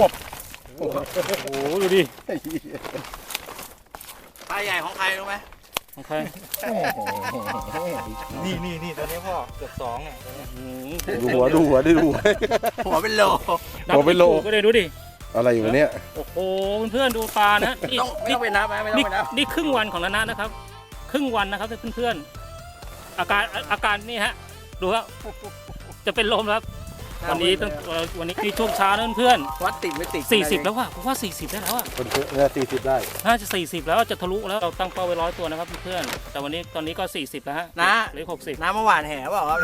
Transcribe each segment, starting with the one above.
วบโอ้โหดูดิปลาใหญ่ของใครรู้ไหมของใครนี่นี่นี่ตัวนี้พ่อเกือบสองอะตัวเนี้ยอืมดูหัวดูหัวได้ดูหัวหัวเป็นโลนับหัวเป็นโลถูกก็เลยดูดิอะไรอยู่เนี่ยโอ้โหเพื่อนๆดูปลานะนี่ต้องไม่นี่ต้องไปนับนะไม่ต้องนี่ไปนับนี่ครึ่งวันของนานานะครับ ครึ่งวันนะครับเพื่อนๆอาการอาการนี่ฮะดูครับจะเป็นลมแล้วครับ วันนี้ต้องวันนี้มีช่วงเช้านะเพื่อนวัดติดไม่ติดๆ40 แล้วว่ะผมว่า 40 ได้แล้วอะคนเนี่ยสี่สิบได้น่าจะ 40 แล้วจะทะลุแล้วเราตั้งเป้าไว้ร้อยตัวนะครับเพื่อนๆแต่วันนี้ตอนนี้ก็ 40 แล้วฮะนะเหลือ 60 น้ำเมื่อวานแห่เปล่าครับ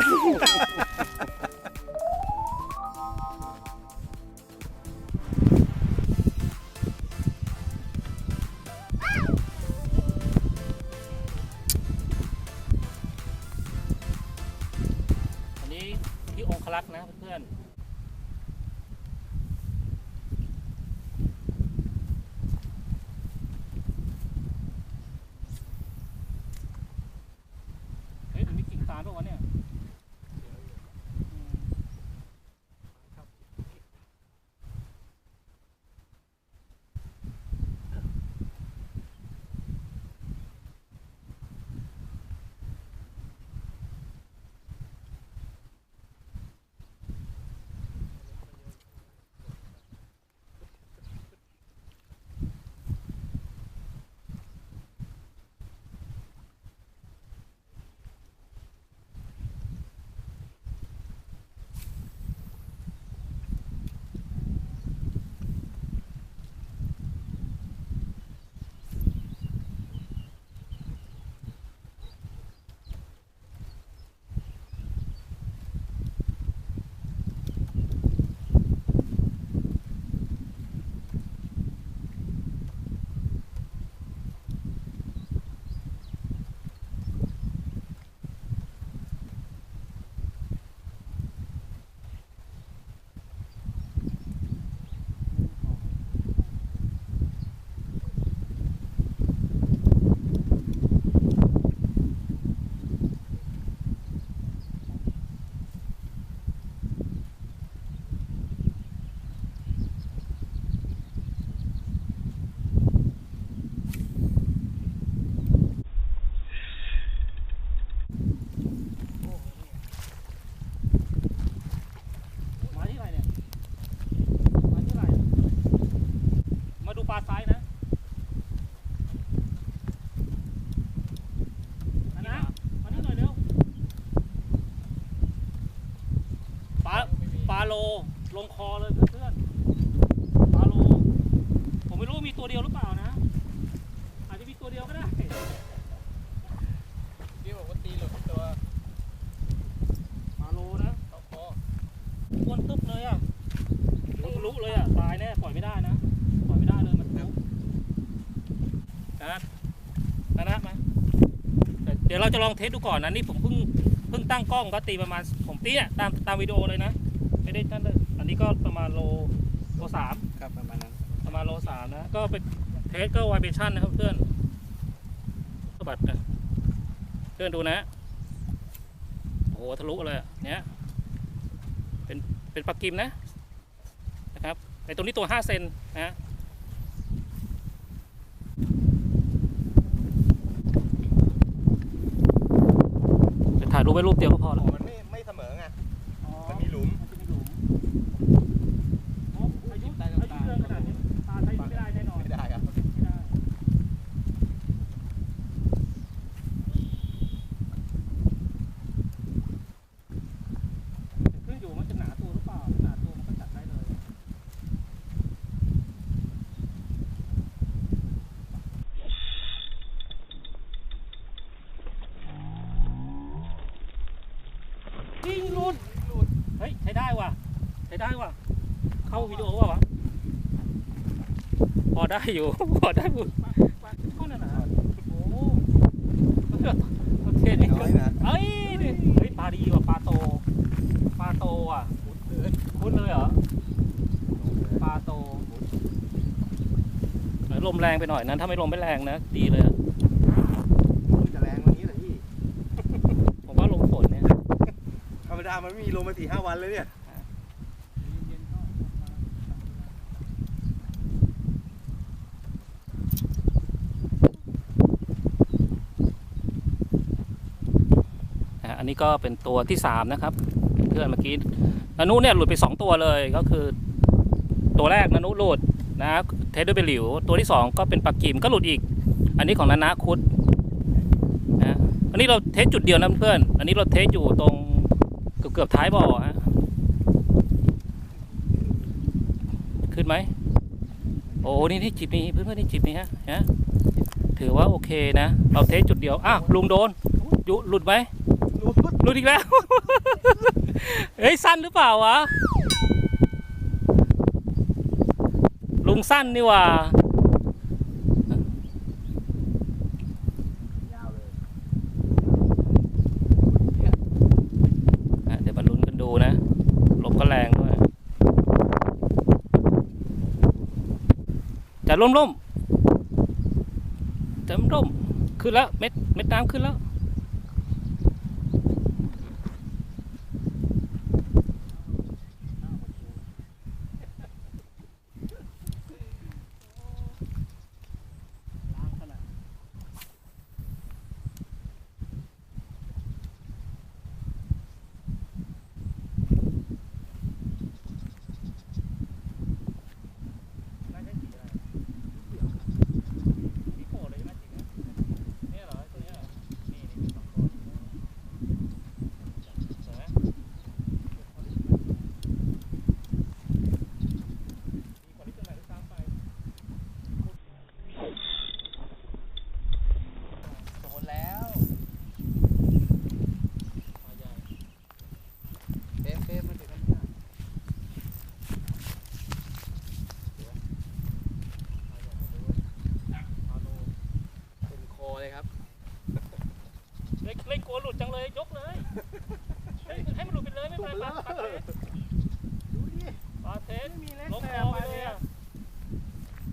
เฮ้ยมันมีกิ่งาลป่าวะเนี่ยอืมมาที่ไรเนี่ย มาที่ไร มาดูปลาซ้ายนะอันนะมานี่หน่อยเร็ว ปลา ปลา โลลงคอเลยเพื่อนๆปลาโล ผมไม่รู้ว่ามีตัวเดียวหรือเปล่านะ อาจจะมีตัวเดียวก็ได้พี่บอกว่าตีหลุดตัวปลาโลนะเขาคออ้วนตึ๊บเลยอะมันทะลุเลยอะตายแน่ปล่อยไม่ได้นะปล่อยไม่ได้เลยมันทะลุนะนะนะมาแต่เดี๋ยวเราจะลองเทสดูก่อนนะนี่ผมเพิ่งเพิ่งตั้งกล้องก็ตีประมาณผมตีอะตามตามวิดีโอเลยนะ ไม่ได้นั่นเลยอันนี้ก็ประมาณโลโลสามครับประมาณนั้นประมาณโลสามนะ ก็เป็นเทสก็ไวเบชั่นนะครับเพื่อนสะบัดนะเพื่อนดูนะโอ้โหทะลุเลยอะเนี้ยเป็นเป็นปลากิมนะนะครับไอตัวนี้ตัวห้าเซนนะฮะจะถ่ายรูปไว้รูปเดียวก็พอแล้ว มันไม่ไม่เสมอไง มันมีหลุม อายุอายุเกินขนาดนี้ปลาใช้ไม่ได้แน่นอน ไม่ได้ครับ ไม่ได้ขึ้นอยู่มันจะหนาตัวหรือเปล่าถ้าหนาตัวมันก็จัดได้เลย ยิงหลุดเฮ้ย ใช้ได้ว่ะ ใช้ ได้ว่ะ เข้าวิดีโอว่ะวะพอได้อยู่ พอได้อยู่เท่านั้นนะโอ้โหโอเคนี่น้อยนะเอ้ยนี่เฮ้ยปลาดีว่ะปลาโต ปลาโตอะคุ้นเลยเหรอ ปลาโตเอ้ยลมแรงไปหน่อยนะถ้าไม่ลมไม่แรงนะ ดีเลยอะมันจะแรงกวันนี้แหละพี่ ผมว่าลมฝนเนี่ยธรรมดามันไม่มีลมมาสี่ห้าวันเลยเนี่ย นี้ก็เป็นตัวที่สามนะครับ เพื่อนเมื่อกี้นานุเนี่ยหลุดไปสองตัวเลยก็คือ ตัวแรกนานุหลุดนะเทสด้วยเบลหลิวตัวที่สองก็เป็นปากิมก็หลุดอีก อันนี้ของนานาคุดนะอันนี้เราเทสจุดเดียวนะเพื่อน อันนี้เราเทสอยู่ตรงเกือบเกือบๆท้ายบ่อฮะขึ้นไหมโอ้นี่นี่จิบนี้เพื่อนเพื่อนนี่จิบนี้ฮะฮะถือว่าโอเคนะ เราเทสจุดเดียว อ้าวลุงโดนยุหลุดไหม หลุดอีกแล้ว เฮ้ย สั้นหรือเปล่าวะ ลุงสั้นนี่ว่าอะเดี๋ยวมาลุ้นกันดูนะ ลมก็แรงด้วย จะล่มล่มจะล่มๆขึ้นแล้ว เม็ด เม็ดน้ำขึ้นแล้ว นี่โผล่เลยใช่ไหมจริงนะเนี่ยเหรอตัวเนี้ยเหรอนี่นี่สองตัวสวยไหมมีกว่านี้ตัวไหนด้วยซ้ำไปโดนแล้วมาใหญ่ เฟมเฟมมันถึงกันเนี่ย เอาดู เป็นโคเลยครับ เล่นเล่นกลัวหลุดจังเล ยยกเลยเฮ้ยให้มันหลุดไปเลยไม่เป็นไรปาปาเทสดูดิปาเทสไม่มีเล็กลงแสคบอไปไปเลเลยยอะอะ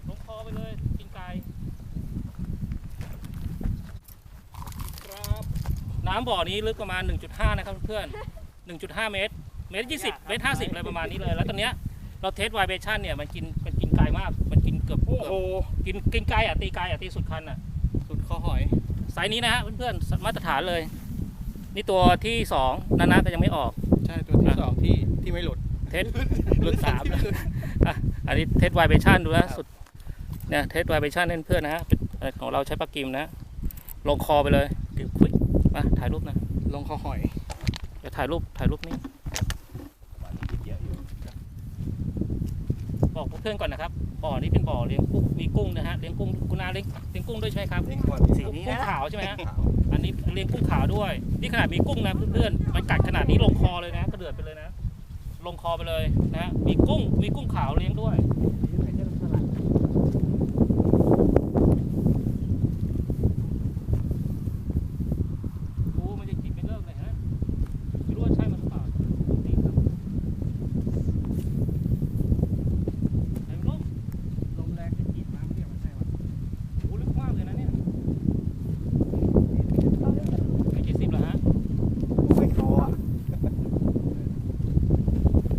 ลงคอไปเลยกินไก่ครับน้ำบ่อนี้ลึกประมาณ 1.5 นะครับเพื่อน1.5 เมตร เมตร 20 เมตร 50 อะไรประมาณนี้เลย แล้วตอนเนี้ยเราเทสไวเบชั่นเนี่ยมันกินมันกินไกลมาก มันกินเกือบโอ้เกือบโหกินกินไกลอะตีไกลอะตีสุดคันอะสุดคอหอยไซส์นี้นะฮะเพื่อนๆมาตรฐานเลย นี่ตัวที่สองนานาก็ยังไม่ออก ใช่ตัวที่สองที่ที่ไม่หลุดเทสหลุดสามแล้วอะอันนี้เทสไวเบชั่นดูนะสุดเนี่ยเทสไวเบชั่นเพื่อนๆนะฮะเป็นเอ่อของเราใช้ปลากิมนะ ลงคอไปเลยกิควิกมาถ่ายรูปนะลงคอหอยเดี๋ยวถ่ายรูปถ่ายรูปนี่บอกเพื่อนๆก่อนนะครับบ่อนี้เป็นบ่อเลี้ยงกุ้งมีกุ้งนะฮะเลี้ยงกุ้งคุณอาเลี้ยงเลี้ยงกุ้งด้วยใช่ไหมครับเล่นก่อนสีนี้กุ้งนะขาวใช่ไหมฮะ อันนี้เลี้ยงกุ้งขาวด้วย นี่ขนาดมีกุ้งนะเพื่อนๆมันกัดขนาดนี้ลงคอเลยนะ กระเดือดไปเลยนะ ลงคอไปเลยนะ มีกุ้งมีกุ้งขาวเลี้ยงด้วย โอ้มันจะจิบไม่เลิกเลยฮะไม่รู้ว่าใช่มันหรือเปล่านี่ครับไหนมันลง ลมแรงจะจีบน้ำเรียกมันใช่ปะ โอ้ลึกมากเลยนะเนี่ยไม่กี่สิบแล้วฮะ ไม่โตอะ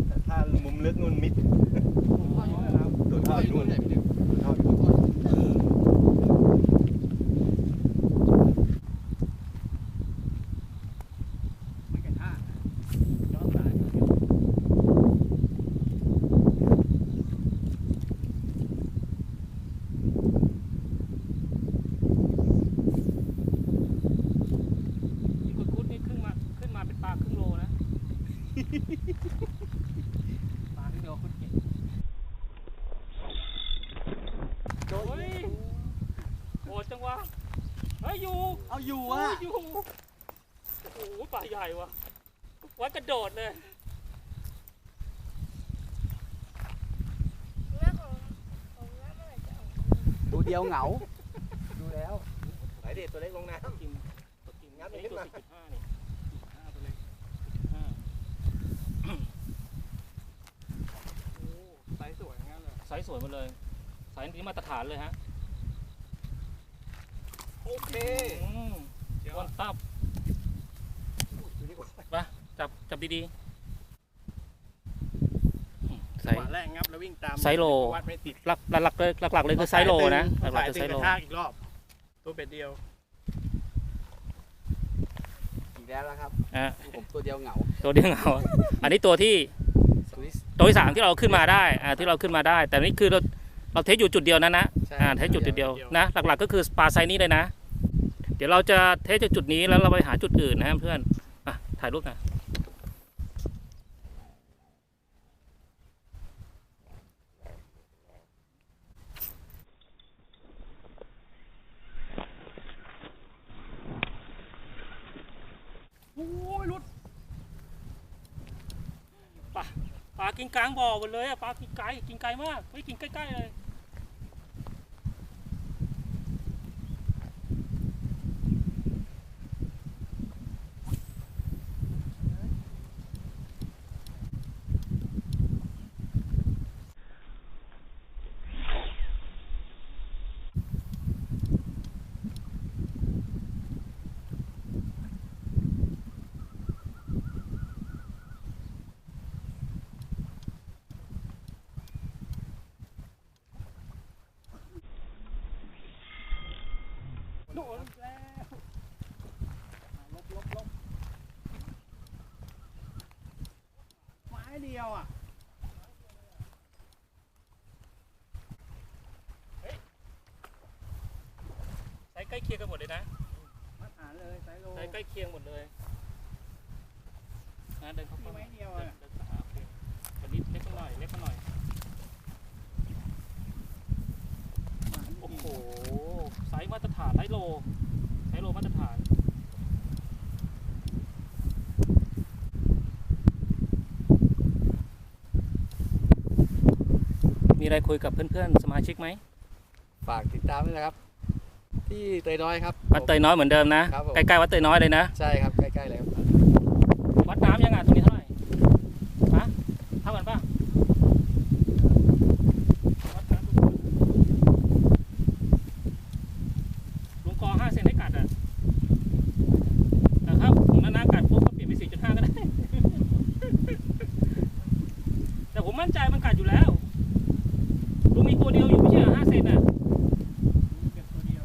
แต่ถ้ามุมลึกนู่นมิดตัวเท่าอยู่นู่นตัวเท่าอยู่นู่น ไม่กระชาก ย้อนสายนี่กุดกุดนี่ขึ้นมาขึ้นมาเป็นปลาครึ่งโลนะ ปลาครึ่งโลคุณเก่งโอ้ยโหดจังวะเฮ้ยอยู่เอาอยู่โอ้อะยอยู่โอ้โหปลาใหญ่ว่ะวัดกระโดดเลยดูเดียวเหงา ดูแล้ว ไหนเด็ดตัวเล็กลงน้กินตัวกินงัดนี่ขึ้นตัวมา สิบจุดห้านี่ำห้าตัวเล็ก ห้า โอ้ไซส์สวย งั้นเลยไซส์สวยหมดเลยไซส์นี้มาตรฐานเลยฮะโอเคอืมวันตับดูดีกว่าจับจับดีๆอืมไซขส์วาแรงงับแล้ววิ่งตามไซส์โล วัดไม่ติดหลักหลักๆเลยหลักๆเลยคือไซส์โลนะหพอลักสายๆคือตึไซงส์กโลระชากอีกรอบ ตัวเป็ดเดียว อีกแล้วนะครับ อะ ผมตัวเดียวเหงาตัวเดียวเหงาอันนี้ตัวที่สวิส ตัวที่สามที่เราขึ้นมาได้อ่าที่เราขึ้นมาได้ แต่นี่คือเราเราเทสอยู่จุดเดียวนะนะใช่อ่าเทสจุดเดียวนะหลักๆ ก็คือปลาไซส์นี้เลยนะ เดี๋ยวเราจะเทสจากจุดนี้แล้วเราไปหาจุดอื่นนะเพื่อนอะถ่ายรูปนะ โอ้ยรุดปลา ปลากินกลางบ่อหมดเลยอะปลากินไกลกินไกลมากไม่กินใกล้ๆเลย นแล้วลบลบลบไม้เดียวอะเฮ้ยใช้ใกล้เคียงกันหมดเลยนะมาหาเลยไซโลใช้ใกล้เคียงหมดเลยนะเดินเข้าไปไม้เดียวเดินอะเดินเข้าหาโอเควันนี้เล็กมาหน่อยเล็กมาหน่อยโอ้โหไซ ส์มาตรฐานไซส์โลไซส์โลมาตรฐานมีอะไรคุยกับเพื่อนๆ สมาชิกไหม ฝากติดตามด้วยนะครับ ที่เตยน้อยครับ วัดเตยน้อยเหมือนเดิมนะ ครับผม ใกล้ๆวัดเตยน้อยเลยนะ ใช่ครับ ใกล้ๆเลยครับ วัดน้ำยังไงตรงนี้เท่าไหร่ฮะเท่ากันป่ะวัดน้ำทุกคนลุงกอห้าเซนให้กัดอะ แต่ถ้าผมนานากัดปุ๊บก็เปลี่ยนเป็นสี่จุดห้าก็ได้ แต่ผมมั่นใจมันกัดอยู่แล้วลุงมีตัวเดียวอยู่ไม่ใช่เหรอห้าเซนอะ ตัวเดียว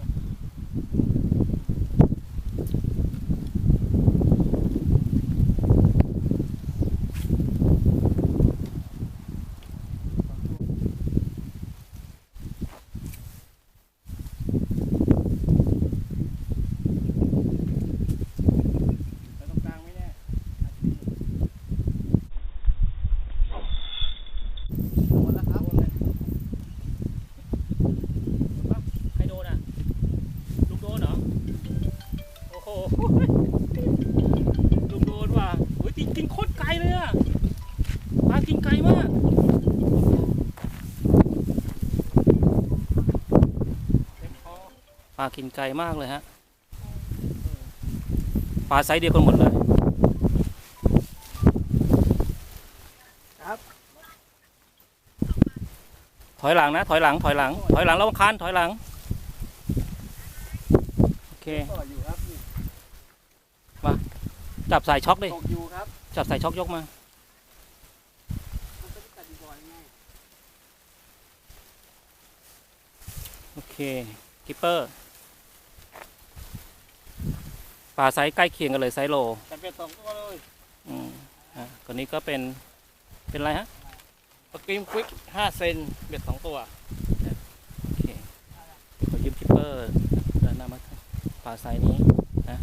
แล้วตรงกลางไม่แน่ หมดแล้วครับ ใครโดนอะ ลุงโดนเหรอ โอ้โห ลุงโดนว่ะโอ้ยกินกินโคตรไกลเลยอะปลา กินไกลมากปลากินไกลมากเลยฮะปลาไซส์เดียวกันหมดเลยครับถอยหลังนะ ถอยหลัง ถอยหลัง ถอยหลังแล้วคันถอยหลัง โอเคต่ออยู่ครับนี่จับสายช็อคดิตกอยู่ครับ จับสายช็อคยกมา มันก็จะตัดดีบอยง่าย โอเคกิปเปอร์ปลาไซส์ใกล้เคียงกันเลยไซส์โลแต่เป็นสองตัวเลยอืมอะตัวนี้ก็เป็นเป็นอะไรฮะสกรีมควิกห้าเซนเบ็ดสองตัวโอเคขอยืมกิปเปอร์เดินหน้ามาปลาไซส์นี้นะ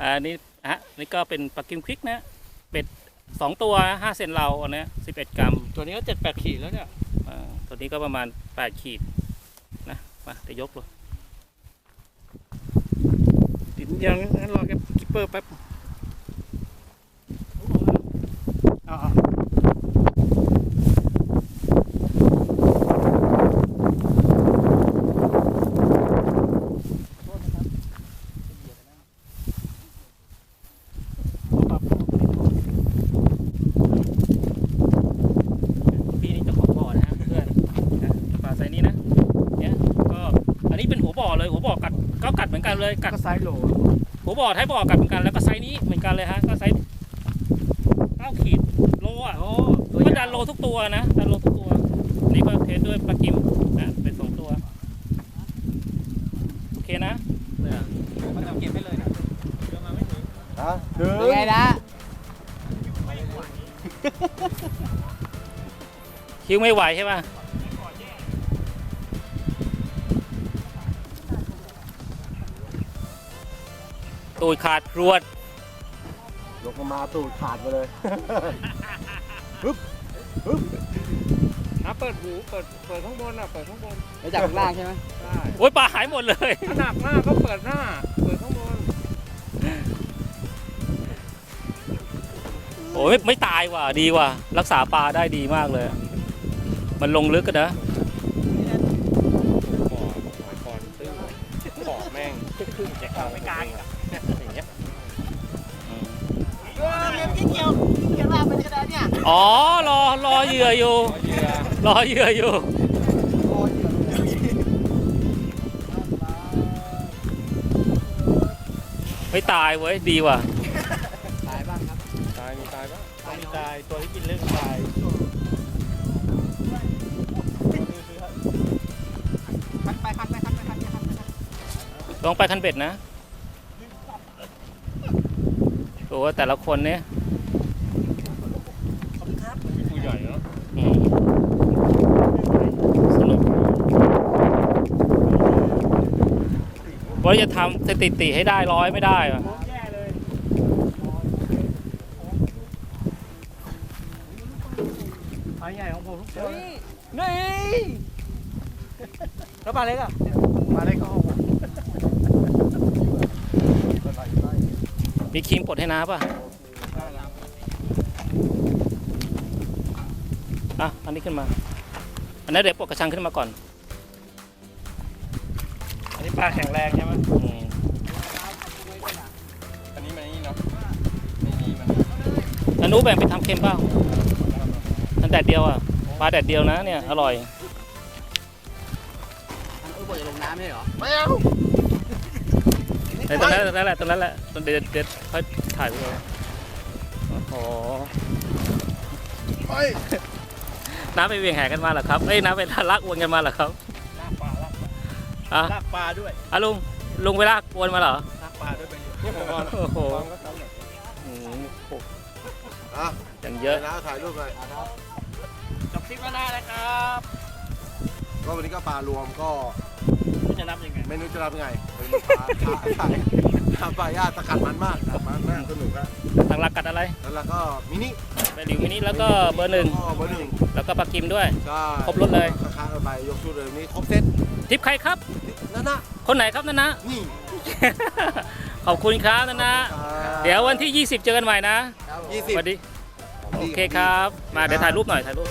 อันนี้ฮะนี่ก็เป็นปลากิมควิกนะเป็ดสองตัวห้าเซนเราอันเนี้ยสิบเอ็ดกรัม ตัวนี้ก็เจ็ดแปดขีดแล้วเนี่ยอ่าตัวนี้ก็ประมาณแปดขีดนะ มาเดี๋ยวยกเลยติดยังงั้นรอแกกิปเปอร์แป๊บอ่า พี่นี่เจ้าของบ่อนะฮะเพื่อนนะปลาไซส์นี้นะเนี่ยก็อันนี้เป็นหัวบ่อเลยหัวบ่อกัดก็กัด เหมือนกันเลยกัดก็ไซส์โหลหัวบ่อท้ายบ่อกัดเหมือนกันแล้วก็ไซส์นี้เหมือนกันเลยฮะก็ไซส์เก้าขีดโลอะโอ้ก็ดันโลทุกตัวนะดันโลทุกตัวอันนี่ก็เทสด้วยปลากิมนะเป็นสองตัวโอเคนะมันเอาเก็บไปเลยนะเดี๋ยวมาไม่ถึงเป็นไงนะคิ้วไม่ไหวใช่ป่ะ ตูดขาดรวดยกมาตูดขาดไปเลยอะเปิดหูเปิดเปิดข้างบนอะเปิดข้างบนไปจากข้างล่างใช่ไหมได้โอ้ยปลาหายหมดเลยถ้าหนักหน้าก็เปิดหน้า เปิดข้างบนโอ้ยไม่ไม่ตายว่ะดีว่ะรักษาปลาได้ดีมากเลย มันลงลึกกันนะ อ๋อ รอ รอเหยื่ออยู่เหยื่อรอเหยื่ออยู่ ไม่ตายเว้ย ดีว่ะ ตายบ้างครับ ตายมีตายปะมีตาย ตัวที่กินเรื่องตายคันไปคันไปคันไปคันไปคันไปคันลองไปคันเบ็ดนะ โอ้โหแต่ละคนเนี่ย ตัวใหญ่เนาะ อืมสนุก ว่าจะทำสถิติให้ได้ร้อยไม่ได้วะปลาใหญ่ของผมทุกตัวนี่แล้วปลาเล็กอะมาได้ก็เอามีครีมปลดให้น้าป่ะอะอันนี้ขึ้นมา อันนั้นเดี๋ยวปลดกระชังขึ้นมาก่อน อันนี้ปลาแข็งแรงใช่ไหมอืมอันนี้มันนี่เนาะไม่มีมันอนุแบ่งไปทำเค็มเปล่าอันแดดเดียวอะ ปลาแดดเดียวนะเนี่ย อร่อยอันอุ้ยบอกจะลงน้ำไม่เหรอในตรงนั้นตรงนั้นแหละตรงนั้นแหละตรงเดี๋ยวเดี๋ยวค่อยถ่ายไปเลยโอ้โหไปน้าไปเวียงแหกันมาเหรอครับ เอ้ยน้าไปลากอวนกันมาเหรอครับ อะลากปลาด้วยอะลุงลุงไปลากอวนมาเหรอลากปลาด้วยไปเนี่ยผมว่าโอ้โหวางก็ซ้ำเนี่ยอืมโอ้โหอะอย่างเยเยอะอะนะถ่ายรูปเลยจบคลิปแล้วได้เลยครับก็วันนี้ก็ปลารวมก็จะนับยังไงไม่รู้จะรับยังไงเป็นปลาปลาปลาปลาปลาย่าตะกัดมันมากกัดมันมากสนุกอะทางรักกัดอะไรแล้วเราก็มินิไปหลิวมินิแล้วก็เบอร์หนึ่งก็เบอร์หนึ่งแล้วก็ปลากิมด้วย ใช่ครบรถเลย ค้างๆกันไปยกชุดเลยนี่ครบเซต ทิปใครครับนั่นนะคนไหนครับนั่นนะนี่ ขอบคุณครับนั่นนะเดี๋ยววันที่ 20 เจอกันใหม่นะยี่สสิบวัสดี โอเคครับ มาเดี๋ยวถ่ายรูปหน่อยถ่ายรูป